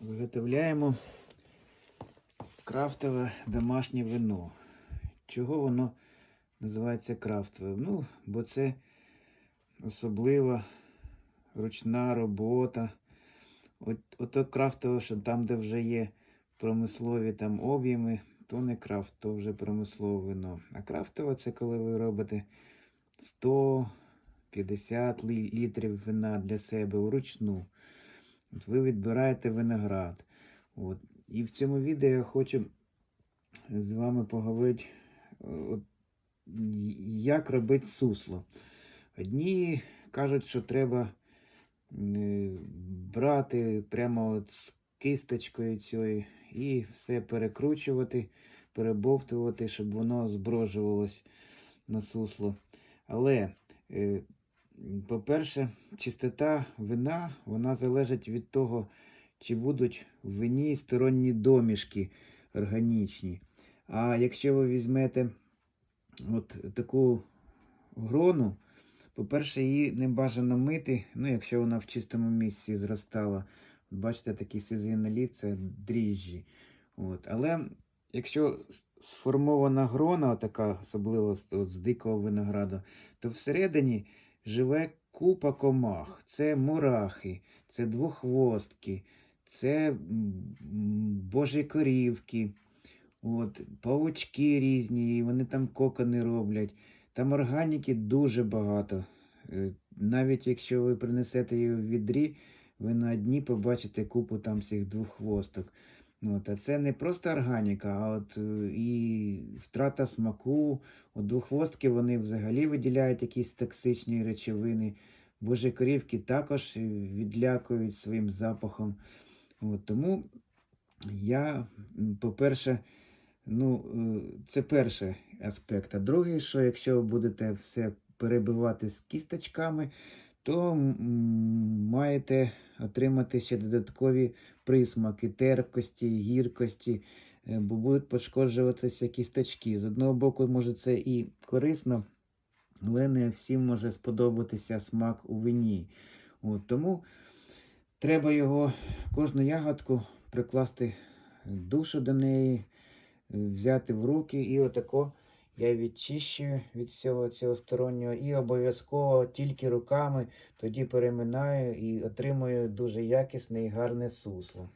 Виготовляємо крафтове домашнє вино. Чого воно називається крафтовим? Ну, бо це особлива ручна робота. От, ото крафтове, що там, де вже є промислові там об'єми, то не крафт, то вже промислове вино. А крафтове це коли ви робите 150 лі- літрів вина для себе вручну. От ви відбираєте виноград. От. І в цьому відео я хочу з вами поговорити, от, як робити сусло. Одні кажуть, що треба е, брати прямо от з кисточкою цією і все перекручувати, перебовтувати, щоб воно зброжувалось на сусло. Але, е, по-перше, чистота вина вона залежить від того, чи будуть в вині сторонні домішки органічні. А якщо ви візьмете от таку грону, по-перше, її не бажано мити, ну, якщо вона в чистому місці зростала. Бачите, сизий наліт, це дріжджі. От. Але якщо сформована грона, така, особливо от, з дикого винограду, то всередині живе купа комах. Це мурахи, це двохвостки, це м, м, божі корівки, от, павучки різні, і вони там кокони роблять. Там органіки дуже багато. Е, Навіть якщо ви принесете її в відрі, ви на дні побачите купу там цих двоххвосток. От, а це не просто органіка, а от е, і втрата смаку. От двоххвостки вони взагалі виділяють якісь токсичні речовини. Божі корівки також відлякують своїм запахом. От, тому я, по-перше, ну, е, це перший аспект. А другий, що якщо ви будете все перебивати з кісточками, то маєте отримати ще додаткові присмаки, терпкості, гіркості, е, бо будуть пошкоджуватися кісточки. З одного боку, може, це і корисно, але не всім може сподобатися смак у вині. От, тому треба його, кожну ягодку прикласти душу до неї, взяти в руки і отако я відчищую від всього цього стороннього і обов'язково тільки руками тоді переминаю і отримую дуже якісне і гарне сусло.